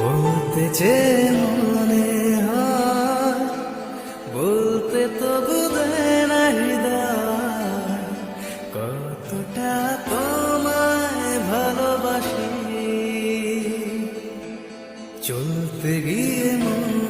বলতে যে মনে হয়, বলতে তো বুঝে না হৃদয়। কতটা তোমায় ভালোবাসি। চলতে গিয়ে মন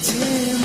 বেঁচে